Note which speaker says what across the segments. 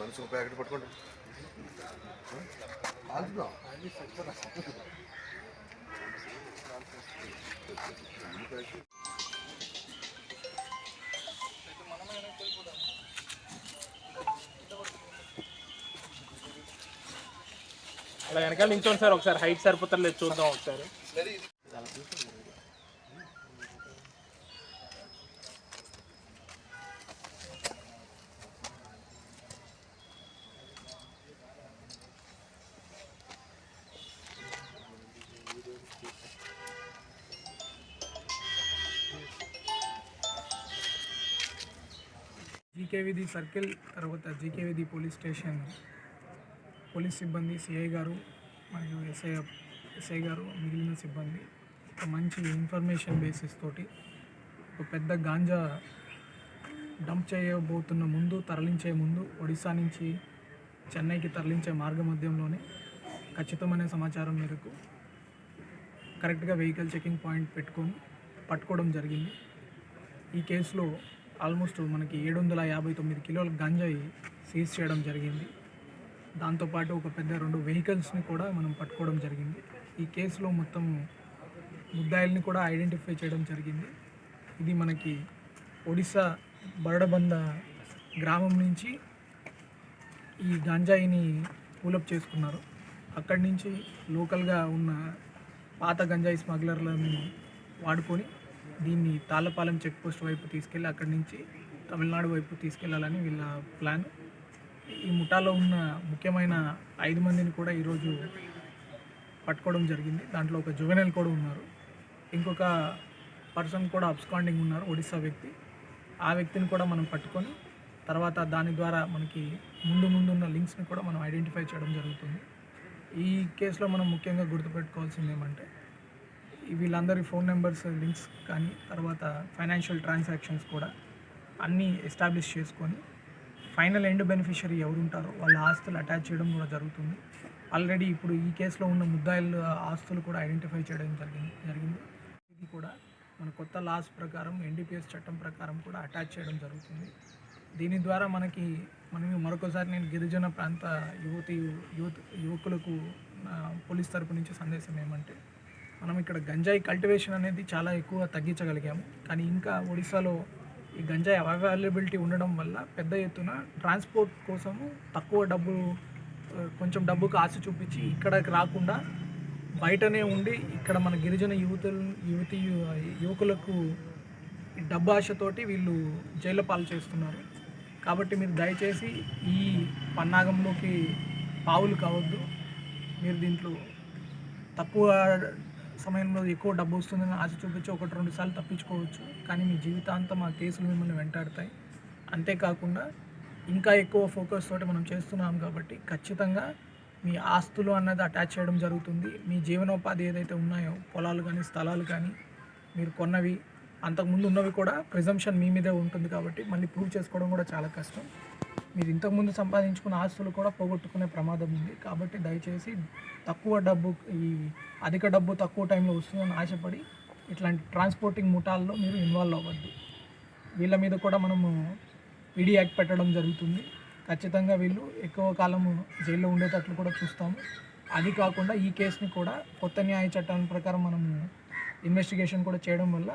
Speaker 1: మనసు ప్యాకెట్ పట్టుకోండి.
Speaker 2: అలా వెనకాల నించోండి సార్ ఒకసారి హైట్ సరిపోతారు లేదు చూద్దాం ఒకసారి.
Speaker 3: జీకేవిధి సర్కిల్ తర్వాత జీకేవిధి పోలీస్ స్టేషన్. పోలీస్ సిబ్బంది సిఐ గారు మరియు ఎస్ఐ ఎస్ఐ గారు మిగిలిన సిబ్బంది. ఒక మంచి ఇన్ఫర్మేషన్ బేసిస్ తోటి ఒక పెద్ద గాంజా డంప్ చేయబోతున్న ముందు తరలించే ముందు ఒడిశా నుంచి చెన్నైకి తరలించే మార్గ మధ్యంలోనే ఖచ్చితమైన సమాచారం మేరకు కరెక్ట్గా వెహికల్ చెకింగ్ పాయింట్ పెట్టుకొని పట్టుకోవడం జరిగింది. ఈ కేసులో ఆల్మోస్ట్ మనకి ఏడు వందల యాభై తొమ్మిది కిలోల గంజాయి సీజ్ చేయడం జరిగింది. దాంతోపాటు ఒక పెద్ద రెండు వెహికల్స్ని కూడా మనం పట్టుకోవడం జరిగింది. ఈ కేసులో మొత్తం ముద్దాయిల్ని కూడా ఐడెంటిఫై చేయడం జరిగింది. ఇది మనకి ఒడిశా బరడబంద గ్రామం నుంచి ఈ గంజాయిని పూలప్ చేసుకున్నారు. అక్కడి నుంచి లోకల్గా ఉన్న పాత గంజాయి స్మగ్లర్లను వాడుకొని దీన్ని తాళ్ళపాలెం చెక్ పోస్ట్ వైపు తీసుకెళ్ళి అక్కడి నుంచి తమిళనాడు వైపు తీసుకెళ్ళాలని వీళ్ళ ప్లాన్. ఈ ముఠాలో ఉన్న ముఖ్యమైన ఐదు మందిని కూడా ఈరోజు పట్టుకోవడం జరిగింది. దాంట్లో ఒక జువెనల్ కూడా ఉన్నారు. ఇంకొక పర్సన్ కూడా అబ్స్కాండింగ్ ఉన్నారు ఒడిస్సా వ్యక్తి. ఆ వ్యక్తిని కూడా మనం పట్టుకొని తర్వాత దాని ద్వారా మనకి ముందు ముందు ఉన్న లింక్స్ని కూడా మనం ఐడెంటిఫై చేయడం జరుగుతుంది. ఈ కేసులో మనం ముఖ్యంగా గుర్తుపెట్టుకోవాల్సింది ఏమంటే వీళ్ళందరి ఫోన్ నెంబర్స్ లింక్స్ కానీ తర్వాత ఫైనాన్షియల్ ట్రాన్సాక్షన్స్ కూడా అన్నీ ఎస్టాబ్లిష్ చేసుకొని ఫైనల్ ఎండ్ బెనిఫిషరీ ఎవరు ఉంటారో వాళ్ళ ఆస్తులు అటాచ్ చేయడం కూడా జరుగుతుంది. ఆల్రెడీ ఇప్పుడు ఈ కేసులో ఉన్న ముద్దాయిల ఆస్తులు కూడా ఐడెంటిఫై చేయడం జరిగింది జరిగింది. ఇది కూడా మన కొత్త లాస్ ప్రకారం ఎన్డీపీఎస్ చట్టం ప్రకారం కూడా అటాచ్ చేయడం జరుగుతుంది. దీని ద్వారా మనకి మనం మరొకసారి నేను గిరిజన ప్రాంత యువతి యువత యువకులకు పోలీస్ తరపు నుంచి సందేశం ఏమంటే మనం ఇక్కడ గంజాయి కల్టివేషన్ అనేది చాలా ఎక్కువ తగ్గించగలిగాము. కానీ ఇంకా ఒడిశాలో ఈ గంజాయి అవైలబిలిటీ ఉండడం వల్ల పెద్ద ఎత్తున ట్రాన్స్పోర్ట్ కోసము తక్కువ డబ్బు కొంచెం డబ్బుకు ఆశ చూపించి ఇక్కడికి రాకుండా బయటనే ఉండి ఇక్కడ మన గిరిజన యువతులు యువతి యువకులకు డబ్బు ఆశతోటి వీళ్ళు జైలు పాలు చేస్తున్నారు. కాబట్టి మీరు దయచేసి ఈ పన్నాగంలోకి పావులు కావద్దు. మీరు దీంట్లో తక్కువ సమయంలో ఎక్కువ డబ్బు వస్తుందని ఆశ చూపించి ఒకటి రెండు సార్లు తప్పించుకోవచ్చు. కానీ మీ జీవితాంతం ఆ కేసులు మిమ్మల్ని వెంటాడతాయి. అంతేకాకుండా ఇంకా ఎక్కువ ఫోకస్ తోటి మనం చేస్తున్నాం కాబట్టి ఖచ్చితంగా మీ ఆస్తులు అన్నది అటాచ్ చేయడం జరుగుతుంది. మీ జీవనోపాధి ఏదైతే ఉన్నాయో పొలాలు కానీ స్థలాలు కానీ మీరు కొన్నవి అంతకుముందు ఉన్నవి కూడా ప్రిజంప్షన్ మీ మీదే ఉంటుంది కాబట్టి మళ్ళీ ప్రూవ్ చేసుకోవడం కూడా చాలా కష్టం. మీరు ఇంతకుముందు సంపాదించుకున్న ఆస్తులు కూడా పోగొట్టుకునే ప్రమాదం ఉంది. కాబట్టి దయచేసి తక్కువ డబ్బు ఈ అధిక డబ్బు తక్కువ టైంలో వస్తుందని ఆశపడి ఇట్లాంటి ట్రాన్స్పోర్టింగ్ ముఠాల్లో మీరు ఇన్వాల్వ్ అవ్వద్దు. వీళ్ళ మీద కూడా మనము ఈడీ యాక్ట్ పెట్టడం జరుగుతుంది. ఖచ్చితంగా వీళ్ళు ఎక్కువ కాలము జైల్లో ఉండేటట్లు కూడా చూస్తాము. అది కాకుండా ఈ కేసుని కూడా కొత్త న్యాయ చట్టం ప్రకారం మనము ఇన్వెస్టిగేషన్ కూడా చేయడం వల్ల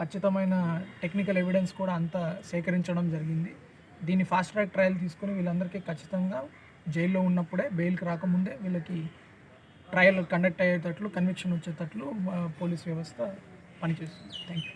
Speaker 3: ఖచ్చితమైన టెక్నికల్ ఎవిడెన్స్ కూడా అంతా సేకరించడం జరిగింది. దీన్ని ఫాస్ట్ ట్రాక్ ట్రయల్ తీసుకుని వీళ్ళందరికీ ఖచ్చితంగా జైల్లో ఉన్నప్పుడే బెయిల్కి రాకముందే వీళ్ళకి ట్రయల్ కండక్ట్ అయ్యేటట్లు కన్విక్షన్ వచ్చేటట్లు పోలీస్ వ్యవస్థ పనిచేస్తుంది. Thank you